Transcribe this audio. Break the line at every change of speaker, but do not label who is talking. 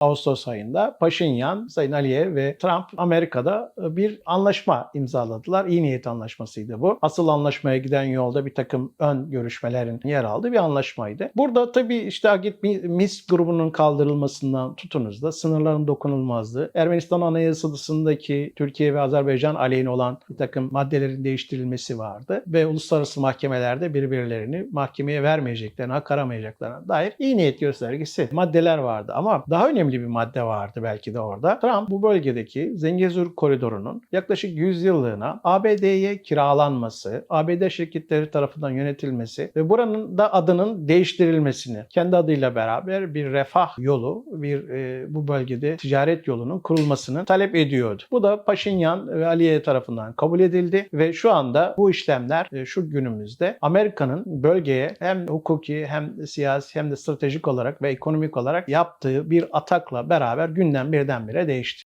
Ağustos ayında Paşinyan, Sayın Aliyev ve Trump Amerika'da e, bir anlaşma imzaladılar. İyi niyet anlaşmasıydı bu. Asıl anlaşmaya giden yolda bir takım ön görüşmelerin yer aldığı bir anlaşmaydı. Burada tabii işte Agit Mis grubunun kaldırılmasından tutunuz da sınırların dokunulmazlığı, Ermenistan Anayasası'ndaki Türkiye ve Azerbaycan aleyhine olan bir takım maddelerin değiştirilmesi vardı ve uluslararası mahkemelerde birbirlerini mahkemeye vermeyeceklerine, hak aramayacaklarına dair iyi niyet göstergesi maddeler vardı. Ama daha önemli bir madde vardı belki de orada. Trump bu bölgedeki Zengezur koridorunun yaklaşık 100 yıllığına ABD'ye kiralanması, ABD şirketleri tarafından yönetilmesi ve buranın da adının değiştirilmesini, kendi adıyla beraber bir refah yolu, bir e, bu bölgede ticaret yolunun kurulmasını talep ediyordu. Bu da Paşinyan ve Aliye tarafından kabul edildi ve şu anda bu işlemler e, şu günümüzde Amerika'nın bölgeye hem hukuki hem siyasi hem de stratejik olarak ve ekonomik olarak yaptığı bir atakla beraber gündem birdenbire değişti.